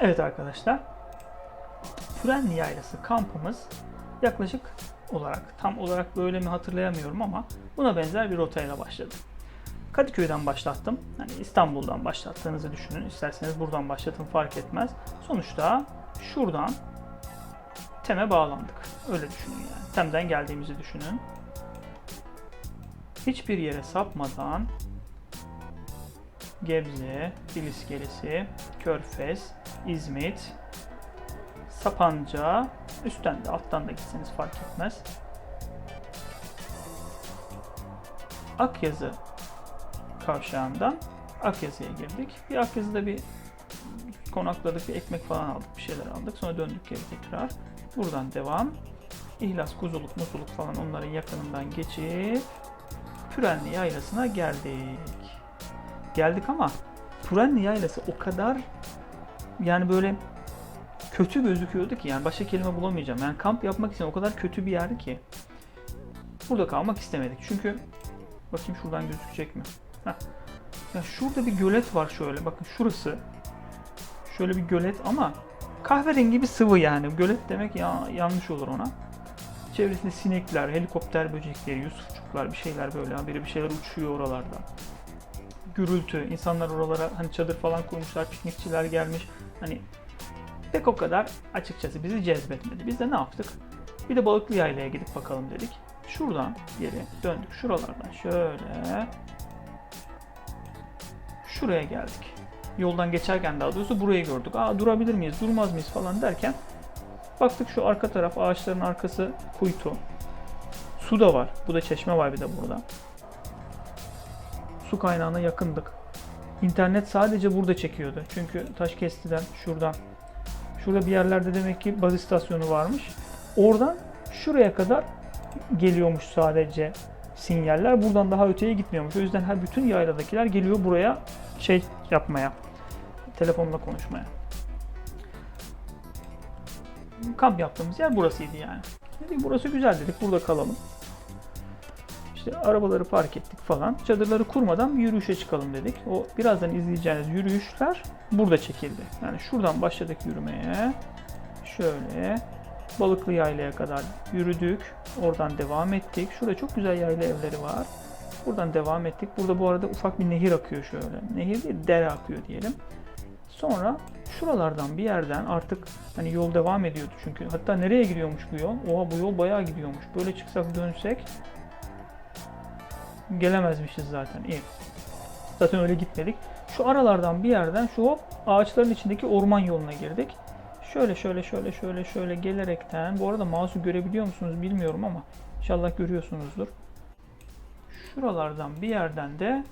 Evet arkadaşlar. Frenli Yaylası kampımız yaklaşık olarak tam olarak böyle mi hatırlayamıyorum ama buna benzer bir rotayla başladı. Kadıköy'den başlattım. Hani İstanbul'dan başlattığınızı düşünün. İsterseniz buradan başlatın fark etmez. Sonuçta şuradan Tem'e bağlandık. Öyle düşünün yani. Tem'den geldiğimizi düşünün. Hiçbir yere sapmadan Gebze, Fil İskelesi, Körfez, İzmit, Sapanca, üstten de alttan da gitseniz fark etmez. Akyazı kavşağından Akyazı'ya girdik. Bir Akyazı'da bir konakladık, bir ekmek falan aldık, bir şeyler aldık. Sonra döndük geri tekrar. Buradan devam. İhlas, Kuzuluk, Musuluk falan onların yakınından geçip Pürenli Yaylası'na geldik. Geldik ama Pürenli Yaylası o kadar yani böyle kötü gözüküyordu ki yani başka kelime bulamayacağım. Yani kamp yapmak için o kadar kötü bir yerdi ki. Burada kalmak istemedik. Çünkü bakayım şuradan gözükecek mi? Heh. Ya şurada bir gölet var şöyle. Bakın şurası. Şöyle bir gölet ama kahverengi bir sıvı yani. Gölet demek ya yanlış olur ona. Çevresinde sinekler, helikopter böcekleri, yusufçuklar bir şeyler böyle. Haberi bir şeyler uçuyor oralarda. Gürültü. insanlar oralara hani çadır falan kurmuşlar. Piknikçiler gelmiş. Hani pek o kadar açıkçası bizi cezbetmedi. Biz de ne yaptık? Bir de balıklı yaylaya gidip bakalım dedik. Şuradan geri döndük. Şuralardan şöyle şuraya geldik. Yoldan geçerken daha doğrusu burayı gördük. Aa durabilir miyiz, durmaz mıyız falan derken baktık şu arka taraf ağaçların arkası kuytu. Su da var. Bu da çeşme var bir de burada. Su kaynağına yakındık. İnternet sadece burada çekiyordu. Çünkü Taşkesti'den şuradan Şurada bir yerlerde demek ki baz istasyonu varmış. Oradan şuraya kadar geliyormuş sadece sinyaller. Buradan daha öteye gitmiyormuş. O yüzden her bütün yayladakiler geliyor buraya şey yapmaya. Telefonla konuşmaya. Kamp yaptığımız yer burasıydı yani. Dedik burası güzel dedik. Burada kalalım. İşte arabaları park ettik falan. Çadırları kurmadan yürüyüşe çıkalım dedik. O birazdan izleyeceğiniz yürüyüşler burada çekildi. Yani şuradan başladık yürümeye. Şöyle Balıklı Yayla'ya kadar yürüdük. Oradan devam ettik. Şurada çok güzel yayla evleri var. Buradan devam ettik. Burada bu arada ufak bir nehir akıyor şöyle. Nehir değil, dere akıyor diyelim. Sonra şuralardan bir yerden artık hani yol devam ediyordu çünkü. Hatta nereye gidiyormuş bu yol? Oha bu yol bayağı gidiyormuş. Böyle çıksak dönsek gelemezmişiz zaten. İyi. Zaten öyle gitmedik. Şu aralardan bir yerden şu hop ağaçların içindeki orman yoluna girdik. Şöyle şöyle şöyle şöyle şöyle gelerekten bu arada mouse'u görebiliyor musunuz bilmiyorum ama inşallah görüyorsunuzdur. Şuralardan bir yerden de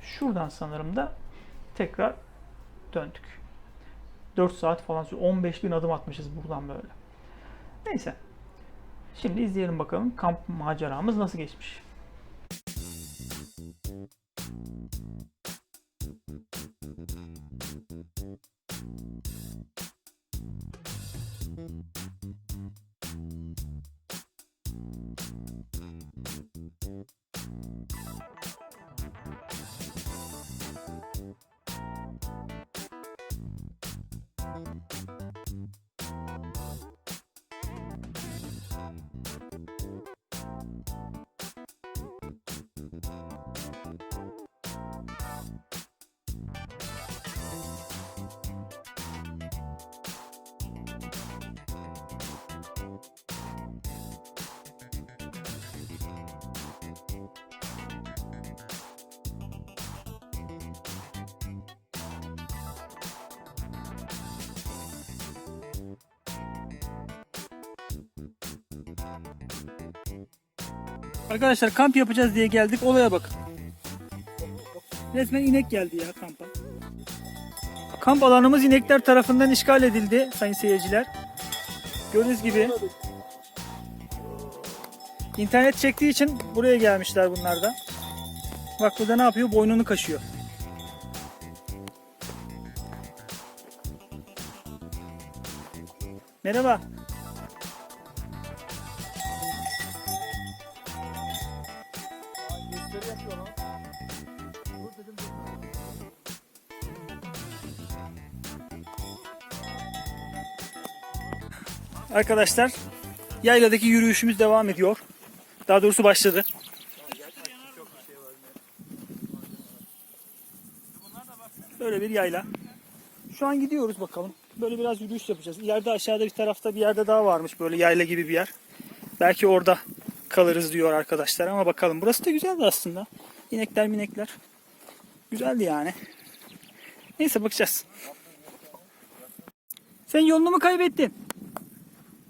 şuradan sanırım da tekrar döndük. 4 saat falan sürüyor. 15 bin adım atmışız buradan böyle. Neyse. Şimdi izleyelim bakalım kamp maceramız nasıl geçmiş. Arkadaşlar kamp yapacağız diye geldik. Olaya bakın. Resmen inek geldi ya kampa. Kamp alanımız inekler tarafından işgal edildi sayın seyirciler. Gördüğünüz gibi internet çektiği için buraya gelmişler bunlar da. Bak burada ne yapıyor? Boynunu kaşıyor. Merhaba. Arkadaşlar yayladaki yürüyüşümüz devam ediyor. Daha doğrusu başladı. Böyle bir yayla. Şu an gidiyoruz bakalım. Böyle biraz yürüyüş yapacağız. İleride aşağıda bir tarafta bir yerde daha varmış böyle yayla gibi bir yer. Belki orada kalırız diyor arkadaşlar ama bakalım. Burası da güzeldi aslında. İnekler minekler. Güzeldi yani. Neyse bakacağız. Sen yolunu mu kaybettin?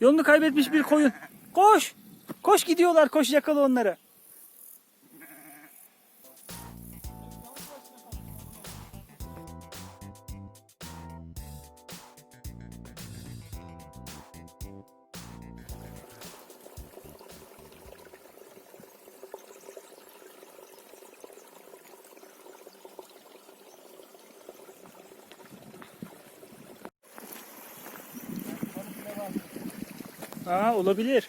Yolunu kaybetmiş bir koyun. Koş! Koş gidiyorlar. Koş yakala onları. Aa olabilir.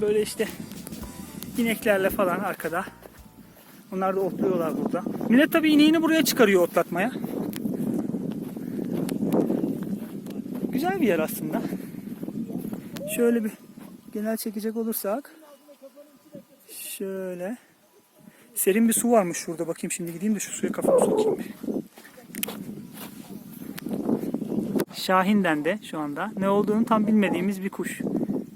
Böyle işte ineklerle falan arkada. Onlar da otluyorlar burada. Millet tabii ineğini buraya çıkarıyor otlatmaya. Güzel bir yer aslında. Şöyle bir genel çekecek olursak. Şöyle. Serin bir su varmış şurada. Bakayım şimdi gideyim de şu suya kafamı sokayım bir. Şahin'den de şu anda ne olduğunu tam bilmediğimiz bir kuş.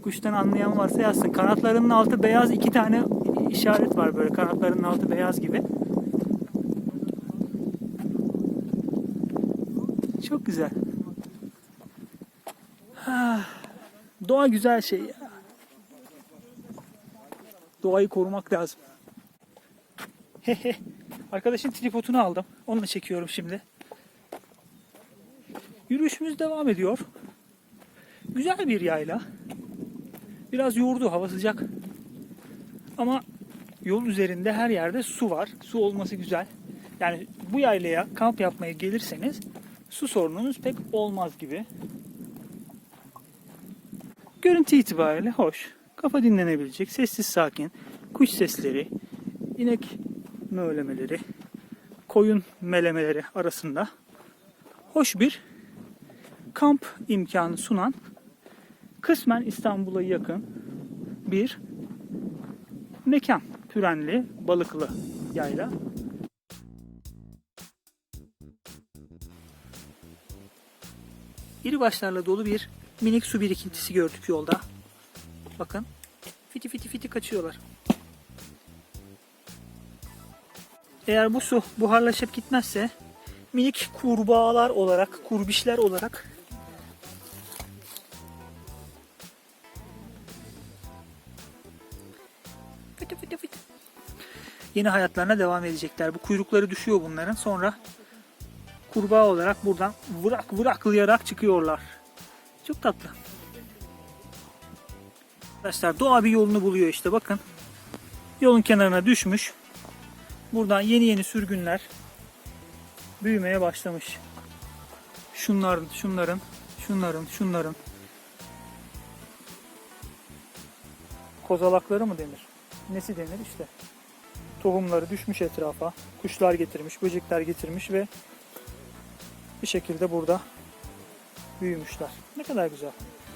Kuştan anlayan varsa yazsın. Kanatlarının altı beyaz iki tane işaret var böyle. Kanatlarının altı beyaz gibi. Çok güzel. Doğa güzel şey ya. Doğayı korumak lazım. Arkadaşın tripodunu aldım. Onunla çekiyorum şimdi. Yürüyüşümüz devam ediyor. Güzel bir yayla. Biraz yoğurdu hava sıcak. Ama yol üzerinde her yerde su var. Su olması güzel. Yani bu yaylaya kamp yapmaya gelirseniz su sorununuz pek olmaz gibi. Görüntü itibariyle hoş. Kafa dinlenebilecek, sessiz sakin, kuş sesleri, inek mölemeleri, koyun melemeleri arasında hoş bir kamp imkanı sunan kısmen İstanbul'a yakın bir mekan. Pürenli, balıklı yayla. İri başlarla dolu bir minik su birikintisi gördük yolda. Bakın. Fiti fiti fiti kaçıyorlar. Eğer bu su buharlaşıp gitmezse minik kurbağalar olarak, kurbişler olarak yeni hayatlarına devam edecekler. Bu kuyrukları düşüyor bunların. Sonra kurbağa olarak buradan vırak vıraklayarak çıkıyorlar. Çok tatlı. Arkadaşlar doğa bir yolunu buluyor işte bakın. Yolun kenarına düşmüş. Buradan yeni yeni sürgünler büyümeye başlamış. Şunların, şunların, şunların, şunların. Kozalakları mı denir? Nesi denir işte. Tohumları düşmüş etrafa. Kuşlar getirmiş, böcekler getirmiş ve bir şekilde burada büyümüşler. Ne kadar güzel.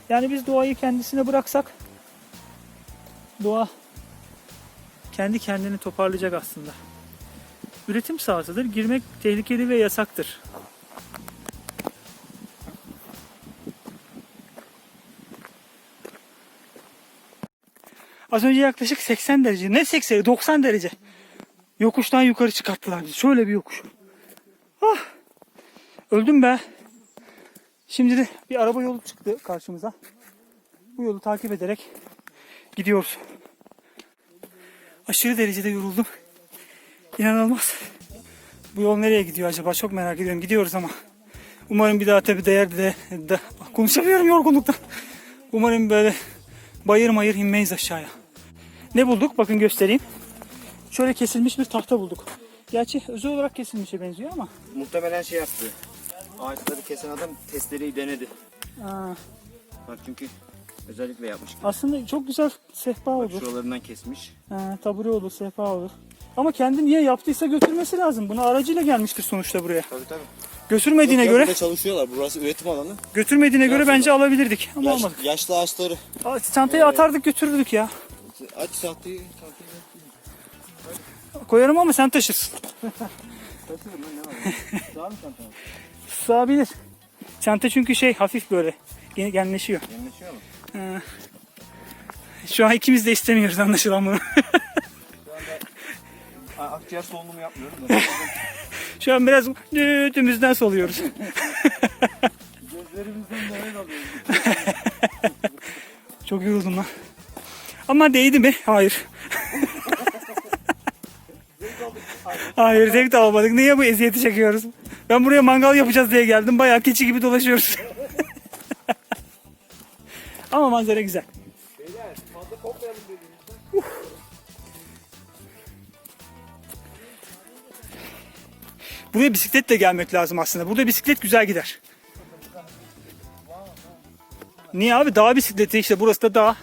Yani biz doğayı kendisine bıraksak doğa kendi kendini toparlayacak aslında. Üretim sahasıdır. Girmek tehlikeli ve yasaktır. Az önce yaklaşık 80 derece. Ne 80? 90 derece. Yokuştan yukarı çıkarttılar bizi. Şöyle bir yokuş. Ah! Öldüm be. Şimdi de bir araba yolu çıktı karşımıza. Bu yolu takip ederek gidiyoruz. Aşırı derecede yoruldum. İnanılmaz. Bu yol nereye gidiyor acaba? Çok merak ediyorum. Gidiyoruz ama. Umarım bir daha tabi değer de, de konuşamıyorum yorgunluktan. Umarım böyle bayır mayır inmeyiz aşağıya. Ne bulduk? Bakın göstereyim. Şöyle kesilmiş bir tahta bulduk. Gerçi özel olarak kesilmişe benziyor ama. Muhtemelen şey yaptı. Ağaçları kesen adam testereyi denedi. Aa, Bak çünkü özellikle yapmış. aslında çok güzel sehpa olur. Şuralarından kesmiş. Ha, tabure olur, sehpa olur. Ama kendi niye yaptıysa götürmesi lazım. Bunu aracıyla gelmiştir sonuçta buraya. Tabii tabii. Götürmediğine Yok göre, burada çalışıyorlar. Burası üretim alanı. götürmediğine göre bence alabilirdik ama Yaş, olmadı. yaşlı ağaçları. Çantayı atardık götürürdük ya. Aç sahtayı. sahtayı. Koyarım ama sen taşırsın. Taşıyorum lan ne var? Sağ mı çantanı? Sığabilir. Çanta çünkü şey hafif böyle gen- genleşiyor. Mu? Ha. Şu an ikimiz de istemiyoruz anlaşılan bunu. Aa, akciğer solunumu yapmıyorum da. Şu an biraz düğümüzden soluyoruz. Gözlerimizden neler alıyoruz? Çok yoruldum lan. Ama değdi mi? Hayır. Hayır zevk de almadık. Niye bu eziyeti çekiyoruz? Ben buraya mangal yapacağız diye geldim. Bayağı keçi gibi dolaşıyoruz. Ama manzara güzel. Uf. Buraya bisikletle gelmek lazım aslında. Burada bisiklet güzel gider. Niye abi? Dağ bisikleti işte burası da dağ.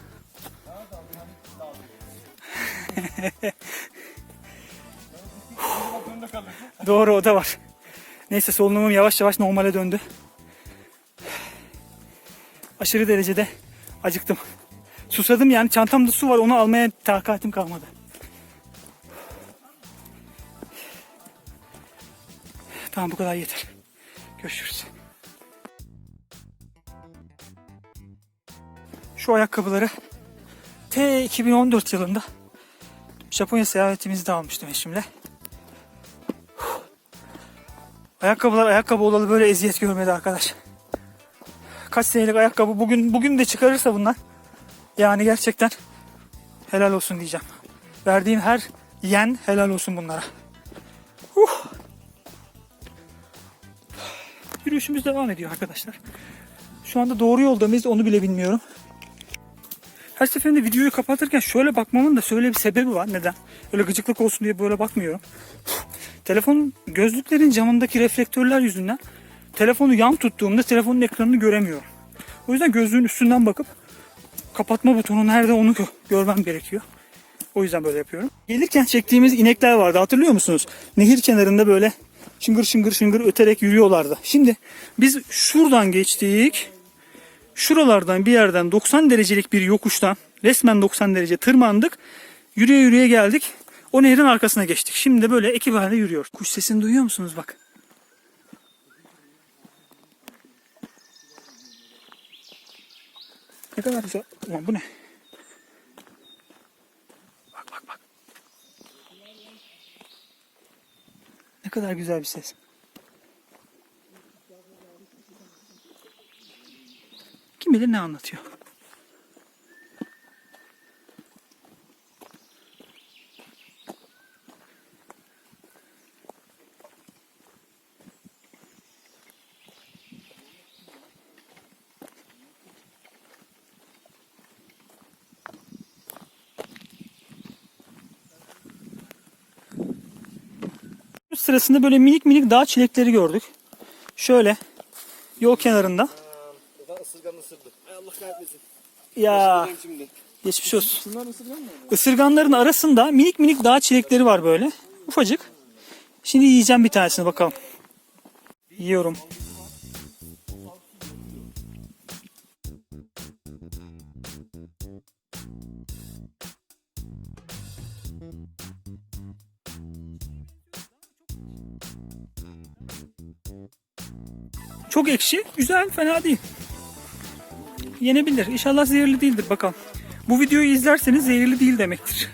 Doğru o da var. Neyse solunumum yavaş yavaş normale döndü. Aşırı derecede acıktım. Susadım yani çantamda su var onu almaya takatim kalmadı. Tamam bu kadar yeter. Görüşürüz. Şu ayakkabıları T 2014 yılında Japonya seyahatimizde almıştım eşimle. Ayakkabılar ayakkabı olalı böyle eziyet görmedi arkadaş. Kaç senelik ayakkabı bugün bugün de çıkarırsa bunlar yani gerçekten helal olsun diyeceğim. Verdiğim her yen helal olsun bunlara. Uh. Yürüyüşümüz devam ediyor arkadaşlar. Şu anda doğru yolda mıyız onu bile bilmiyorum. Her seferinde videoyu kapatırken şöyle bakmamın da şöyle bir sebebi var. Neden? Öyle gıcıklık olsun diye böyle bakmıyorum. Telefonun gözlüklerin camındaki reflektörler yüzünden telefonu yan tuttuğumda telefonun ekranını göremiyorum. O yüzden gözlüğün üstünden bakıp kapatma butonu nerede onu gö- görmem gerekiyor. O yüzden böyle yapıyorum. Gelirken çektiğimiz inekler vardı hatırlıyor musunuz? Nehir kenarında böyle şıngır şıngır şıngır öterek yürüyorlardı. Şimdi biz şuradan geçtik. Şuralardan bir yerden 90 derecelik bir yokuştan resmen 90 derece tırmandık. Yürüye yürüye geldik. O nehrin arkasına geçtik. Şimdi de böyle ekip halinde yürüyoruz. Kuş sesini duyuyor musunuz bak. Ne kadar güzel. Ulan bu ne? Bak bak bak. Ne kadar güzel bir ses. kim bilir ne anlatıyor. sırasında böyle minik minik dağ çilekleri gördük. Şöyle yol kenarında. Allah kahretmesin. Ya şimdi. geçmiş olsun. Şunlar ısırgan mı? Isırganların arasında minik minik dağ çilekleri var böyle. Ufacık. Şimdi yiyeceğim bir tanesini bakalım. Yiyorum. Çok ekşi, güzel, fena değil. Yenebilir. İnşallah zehirli değildir bakalım. Bu videoyu izlerseniz zehirli değil demektir.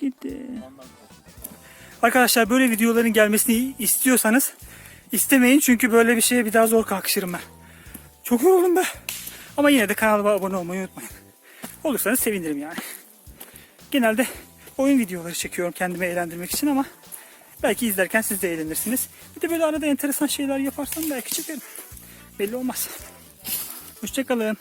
Gitti. Arkadaşlar böyle videoların gelmesini istiyorsanız istemeyin çünkü böyle bir şeye bir daha zor kalkışırım ben. Çok yoruldum be. Ama yine de kanalıma abone olmayı unutmayın. Olursanız sevinirim yani. Genelde oyun videoları çekiyorum kendimi eğlendirmek için ama belki izlerken siz de eğlenirsiniz. Bir de böyle arada enteresan şeyler yaparsam belki çekerim. Belli olmaz. Hoşçakalın.